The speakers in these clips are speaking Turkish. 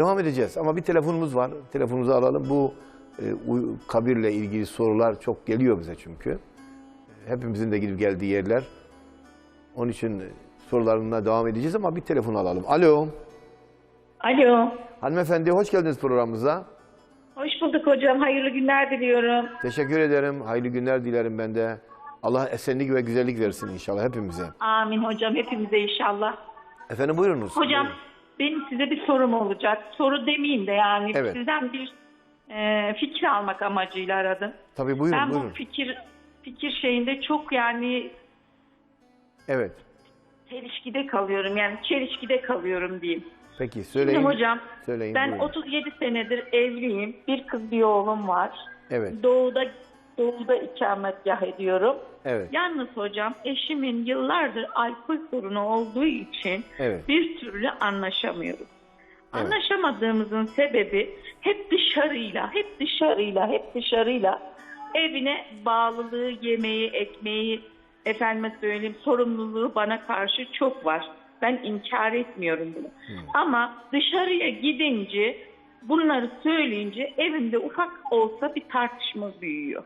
Devam edeceğiz ama bir telefonumuz var. Telefonumuzu alalım. Bu e, kabirle ilgili sorular çok geliyor bize çünkü. Hepimizin de gidip geldiği yerler. Onun için e, sorularına devam edeceğiz ama bir telefon alalım. Alo. Alo. Hanımefendi hoş geldiniz programımıza. Hoş bulduk hocam. Hayırlı günler diliyorum. Teşekkür ederim. Hayırlı günler dilerim ben de. Allah esenlik ve güzellik versin inşallah hepimize. Amin hocam. Hepimize inşallah. Efendim buyurunuz. Hocam Buyurun. Benim size bir sorum olacak. Soru demeyeyim de yani Evet. sizden bir e, fikir almak amacıyla aradım. Tabii buyurun ben buyurun. bu fikir fikir şeyinde çok yani Evet. çelişkide kalıyorum. Yani çelişkide kalıyorum diyeyim. Peki söyleyin. Şimdi hocam Söyleyin. ben buyurun. 37 senedir evliyim. Bir kız bir oğlum var. Evet. Doğuda doğuda ikametgah ediyorum. Evet. Yalnız hocam eşimin yıllardır alkol sorunu olduğu için Evet. bir türlü anlaşamıyoruz. Anlaşamadığımızın sebebi hep dışarıyla, hep dışarıyla, hep dışarıyla evine bağlılığı, yemeği, ekmeği, efendime söyleyeyim sorumluluğu bana karşı çok var. Ben inkar etmiyorum bunu. Ama dışarıya gidince bunları söyleyince evimde ufak olsa bir tartışma büyüyor.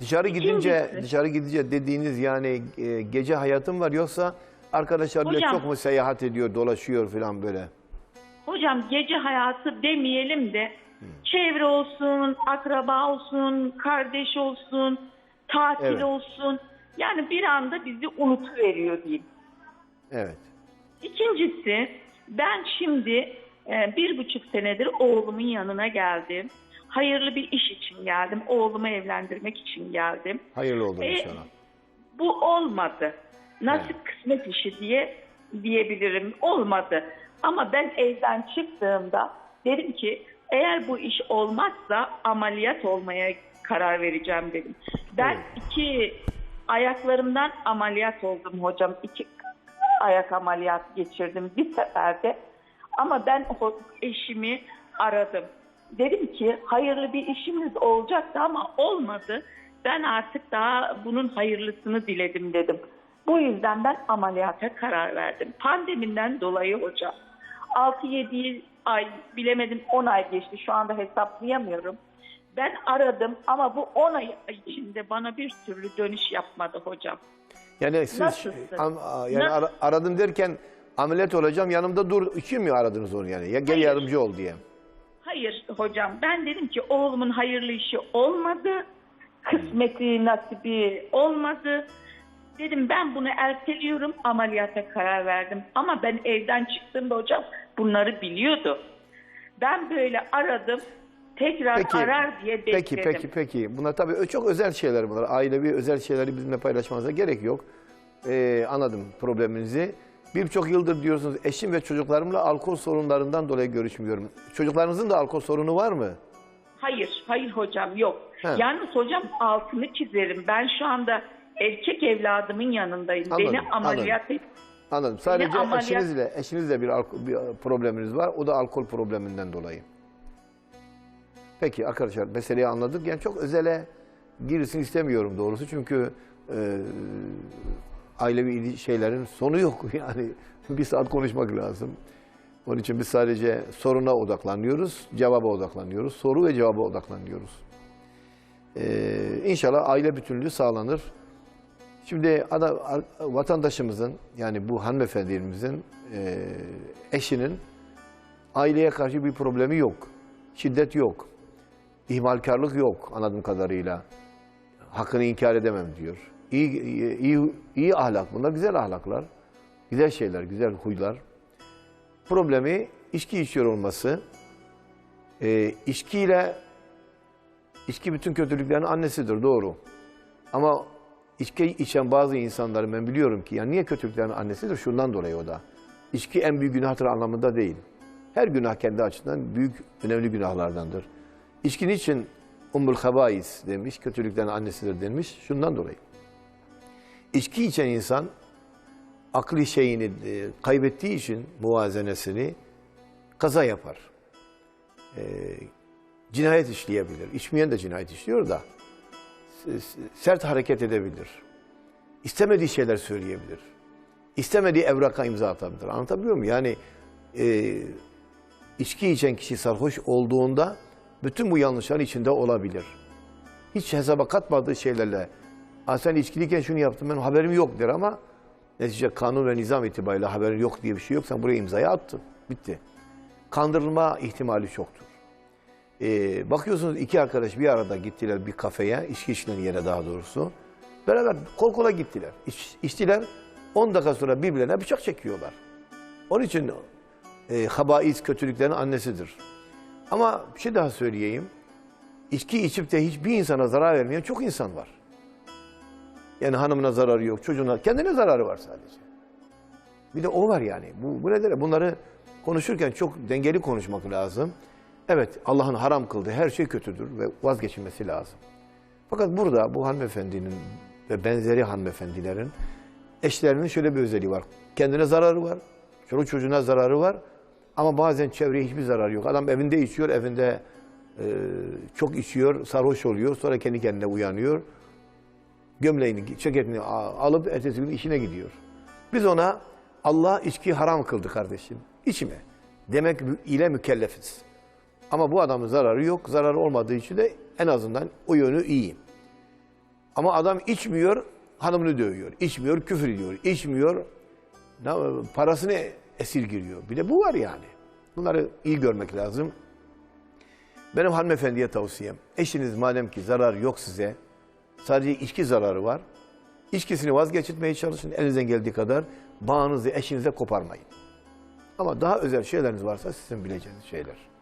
Dışarı gidince dışarı gidince dediğiniz yani e, gece hayatım var yoksa arkadaşlarıyla Hocam- çok mu seyahat ediyor, dolaşıyor falan böyle. Hocam gece hayatı demeyelim de çevre olsun, akraba olsun, kardeş olsun, tatil Evet. olsun. Yani bir anda bizi unutuveriyor diyeyim. Evet. İkincisi ben şimdi e, bir buçuk senedir oğlumun yanına geldim. Hayırlı bir iş için geldim. Oğlumu evlendirmek için geldim. Hayırlı olsun E, inşallah. bu olmadı. Nasip kısmet işi diye diyebilirim. Olmadı. Ama ben evden çıktığımda dedim ki eğer bu iş olmazsa ameliyat olmaya karar vereceğim dedim. Ben Evet. iki ayaklarımdan ameliyat oldum hocam. İki ayak ameliyat geçirdim bir seferde. Ama ben eşimi aradım. Dedim ki hayırlı bir işimiz olacaktı ama olmadı. Ben artık daha bunun hayırlısını diledim dedim. Bu yüzden ben ameliyata karar verdim. Pandemiden dolayı hocam. 6-7 ay bilemedim 10 ay geçti şu anda hesaplayamıyorum. Ben aradım ama bu 10 ay içinde bana bir türlü dönüş yapmadı hocam. Yani siz Nasılsın? am- yani Nasıl? ara- aradım derken ameliyat olacağım yanımda dur için mi aradınız onu yani? Ya gel Hayır. yardımcı ol diye. Hayır hocam ben dedim ki oğlumun hayırlı işi olmadı. Kısmeti nasibi olmadı. Dedim ben bunu erteliyorum ameliyata karar verdim. Ama ben evden çıktığımda hocam bunları biliyordu. Ben böyle aradım tekrar Peki. arar diye bekledim. Peki peki peki. Bunlar tabii ö- çok özel şeyler bunlar. Ailevi özel şeyleri bizimle paylaşmanıza gerek yok. Ee, anladım probleminizi. Birçok yıldır diyorsunuz eşim ve çocuklarımla alkol sorunlarından dolayı görüşmüyorum. Çocuklarınızın da alkol sorunu var mı? Hayır, hayır hocam yok. He. Yalnız hocam altını çizerim. Ben şu anda erkek evladımın yanındayım. Anladım, Beni ameliyat et. Anladım. Sadece ameliyat- eşinizle eşinizle bir, alko- bir probleminiz var. O da alkol probleminden dolayı. Peki arkadaşlar meseleyi anladık. Yani çok özele girsin istemiyorum doğrusu. Çünkü e, ailevi şeylerin sonu yok. Yani bir saat konuşmak lazım. Onun için biz sadece soruna odaklanıyoruz, cevaba odaklanıyoruz. Soru ve cevaba odaklanıyoruz. Ee, inşallah aile bütünlüğü sağlanır. Şimdi ada, vatandaşımızın yani bu hanımefendimizin e, eşinin aileye karşı bir problemi yok. Şiddet yok. İhmalkarlık yok anladığım kadarıyla. Hakkını inkar edemem diyor. İyi, iyi, iyi, iyi ahlak. Bunlar güzel ahlaklar. Güzel şeyler, güzel huylar. Problemi içki içiyor olması. E, içkiyle içki bütün kötülüklerin annesidir doğru. Ama içki içen bazı insanları ben biliyorum ki ya niye kötülüklerin annesidir? Şundan dolayı o da. İçki en büyük günahtır anlamında değil. Her günah kendi açısından büyük, önemli günahlardandır. İçki niçin ummul habais demiş, kötülüklerin annesidir demiş. Şundan dolayı. İçki içen insan akli şeyini e, kaybettiği için muvazenesini kaza yapar. E, cinayet işleyebilir. İçmeyen de cinayet işliyor da sert hareket edebilir. İstemediği şeyler söyleyebilir. İstemediği evraka imza atabilir. Anlatabiliyor muyum? Yani e, içki içen kişi sarhoş olduğunda bütün bu yanlışların içinde olabilir. Hiç hesaba katmadığı şeylerle "Aa, sen içkiliyken şunu yaptın benim haberim yok der ama netice kanun ve nizam itibariyle haberin yok diye bir şey yok. Sen buraya imzayı attın. Bitti. Kandırılma ihtimali çoktur. Ee, bakıyorsunuz iki arkadaş bir arada gittiler bir kafeye, içki içilen yere daha doğrusu. Beraber kol kola gittiler. İç, içtiler. 10 dakika sonra birbirlerine bıçak çekiyorlar. Onun için e, habais kötülüklerin annesidir. Ama bir şey daha söyleyeyim. İçki içip de hiçbir insana zarar vermeyen çok insan var. Yani hanımına zararı yok, çocuğuna, kendine zararı var sadece. Bir de o var yani. Bu, bu nedir? Bunları konuşurken çok dengeli konuşmak lazım. Evet, Allah'ın haram kıldığı her şey kötüdür ve vazgeçilmesi lazım. Fakat burada bu hanımefendinin ve benzeri hanımefendilerin eşlerinin şöyle bir özelliği var. Kendine zararı var, çoluk çocuğuna zararı var ama bazen çevreye hiçbir zararı yok. Adam evinde içiyor, evinde e, çok içiyor, sarhoş oluyor, sonra kendi kendine uyanıyor. Gömleğini, ceketini alıp ertesi gün işine gidiyor. Biz ona Allah içki haram kıldı kardeşim. İçme. Demek ile mükellefiz. Ama bu adamın zararı yok. Zararı olmadığı için de en azından o yönü iyi. Ama adam içmiyor, hanımını dövüyor. İçmiyor, küfür ediyor. İçmiyor, parasını esirgiriyor. Bir de bu var yani. Bunları iyi görmek lazım. Benim hanımefendiye tavsiyem, eşiniz madem ki zarar yok size, sadece içki zararı var, içkisini vazgeçirtmeye çalışın elinizden geldiği kadar, bağınızı eşinize koparmayın. Ama daha özel şeyleriniz varsa sizin bileceğiniz şeyler.